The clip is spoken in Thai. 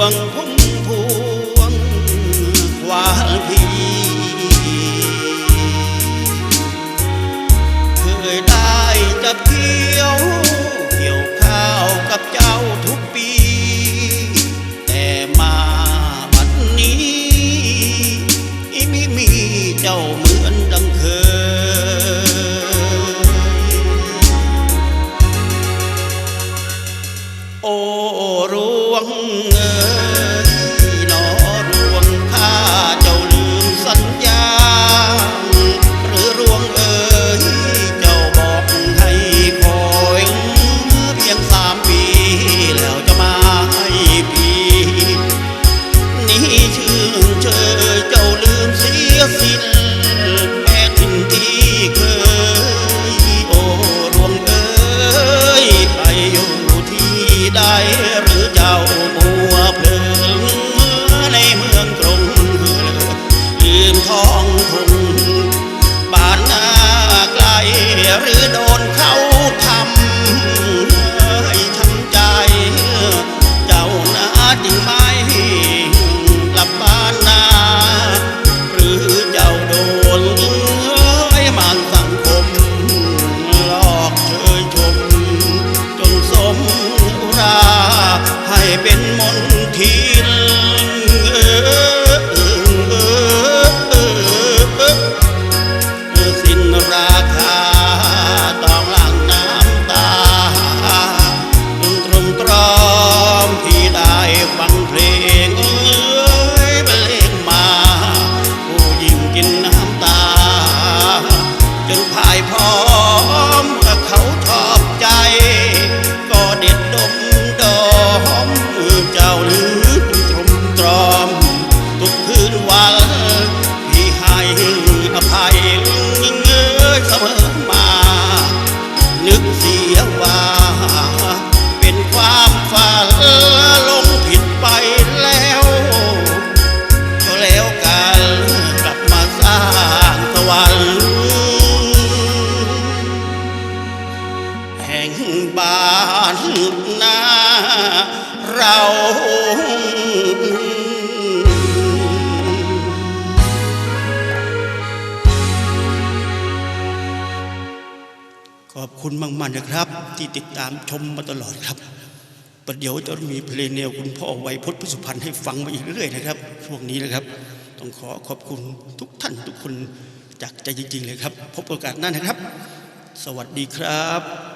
วงพุ่มพวงควาลีเคยได้จับเกี่ยว เกี่ยวข้าวกับเจ้าทุกปี แต่มาบัดนี้ ไม่มีเจ้ามือ rido านนาเราขอบคุณมากๆนะครับ ที่ติดตามชมมาตลอดครับ ประเดี๋ยวจะมีเพลงแนวคุณพ่อไวยพจน์พิสุพันธ์ให้ฟังมาอีกเรื่อยๆนะครับ ช่วงนี้นะครับ ต้องขอขอบคุณทุกท่านทุกคนจากใจจริงๆเลยครับ พบโอกาสหน้านะครับ สวัสดีครับ